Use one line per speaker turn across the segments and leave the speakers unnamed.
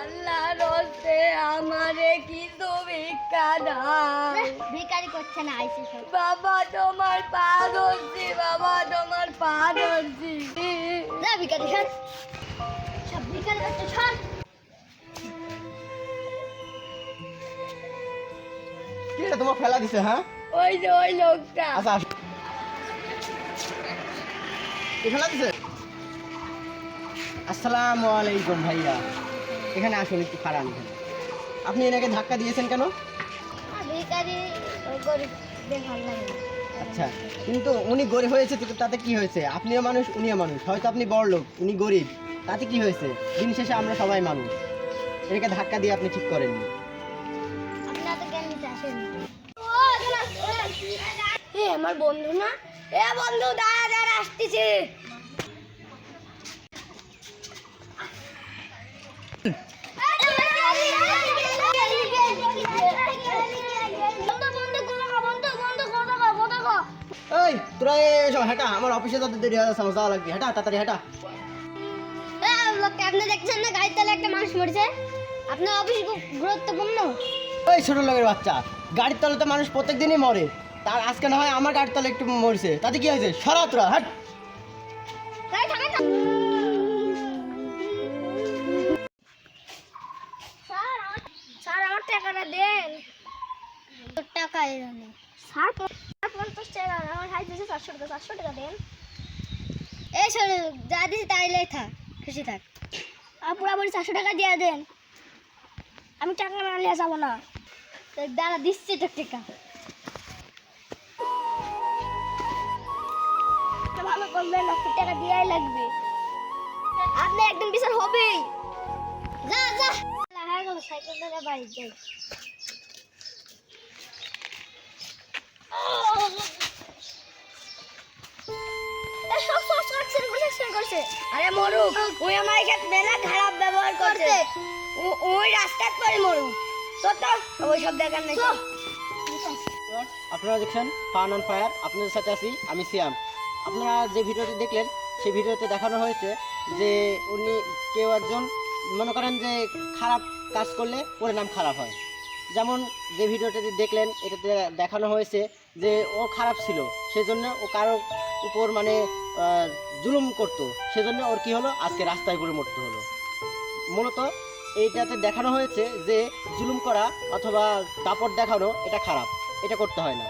আল্লাহ রস্তে আমারে কিছু ভিক্ষা দাও।
ভিকারি করছে না আইসি সব।
বাবা তোমার পা ধরছি বাবা তোমার পা ধরছি
না ভিকারি সর। সব ভিকারি করছে সর।
কি তোমার ফেলা দিছে হ্যাঁ?
ওই যে ওই লোকটা।
আচ্ছা দিছে আসসালামু আলাইকুম ভাইয়া। এখানে আসুন একটু খারাপ এখানে আপনি এনাকে ধাক্কা দিয়েছেন কেন। আচ্ছা কিন্তু উনি গরিব হয়েছে তাতে কি হয়েছে? আপনিও মানুষ উনিও মানুষ। হয়তো আপনি বড় লোক উনি গরিব। তাতে কি হয়েছে? দিন শেষে আমরা সবাই মানুষ। এটাকে ধাক্কা দিয়ে আপনি ঠিক করেননি।
আমার বন্ধু না? এ বন্ধু দাঁড়া দাঁড়া আসতেছি।
এই তোরা এসব হেঁটা আমার অফিসে তাদের দেরি হয়ে যাচ্ছে যাওয়া লাগবে। হেঁটা তাড়াতাড়ি হেঁটা।
আপনি দেখছেন না গাড়ির তলে একটা মানুষ মরেছে? আপনার অফিস গুরুত্বপূর্ণ।
ওই ছোট লোকের বাচ্চা গাড়ির তলে তো মানুষ প্রত্যেক দিনই মরে। তার আজকে না হয় আমার গাড়ির তলে একটু মরছে। তাতে কি হয়েছে? সরা তোরা হাট।
গাড়ি থামেন
স্যার আমার টাকাটা দেন।
তোর টাকা এখানে
স্যার পঞ্চাশ টাকা আমার হাই দিয়েছে চারশো টাকা চারশো টাকা দেন।
এই শোনো যা তাইলেই থাক খুশি থাক।
আর পুরাপুরি চারশো টাকা দিয়ে দেন। আমি টাকা না নিয়ে যাব না।
দাঁড়া দিচ্ছি তোর টাকা।
করবেন আপনার টাকা দেওয়াই লাগবে। আপনি একদিন বিচার হবেই।
যা যা। হয়ে গেল সাইকেল ধরে বাড়ি যাই।
আরে মরুক ওই আমার মেলা খারাপ ব্যবহার করছে। ওই রাস্তায় পড়ে মরুক তো ওই সব দেখার নেই।
আপনারা দেখছেন ফান অন ফায়ার আপনাদের সাথে আছি আমি সিয়াম। আপনারা যে ভিডিওটি দেখলেন, সেই ভিডিওতে দেখানো হয়েছে যে উনি কেউ একজন মনে করেন যে খারাপ কাজ করলে পরিণাম খারাপ হয়। যেমন যে ভিডিওটি দেখলেন, এটাতে দেখানো হয়েছে যে ও খারাপ ছিল, সেজন্য ও কারও উপর মানে জুলুম করতো, সেজন্য ওর কি হলো? আজকে রাস্তায় পড়ে মরতে হলো। মূলত এইটাতে দেখানো হয়েছে যে জুলুম করা অথবা দাপট দেখানো, এটা খারাপ, এটা করতে হয় না।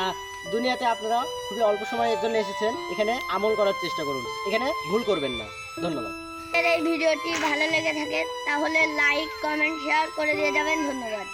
আর দুনিয়াতে আপনারা খুবই অল্প সময়ের জন্য এসেছেন, এখানে আমল করার চেষ্টা করুন। এখানে ভুল করবেন না। ধন্যবাদ।
এই ভিডিওটি ভালো লেগে থাকে, তাহলে লাইক কমেন্ট শেয়ার করে দিয়ে যাবেন। ধন্যবাদ।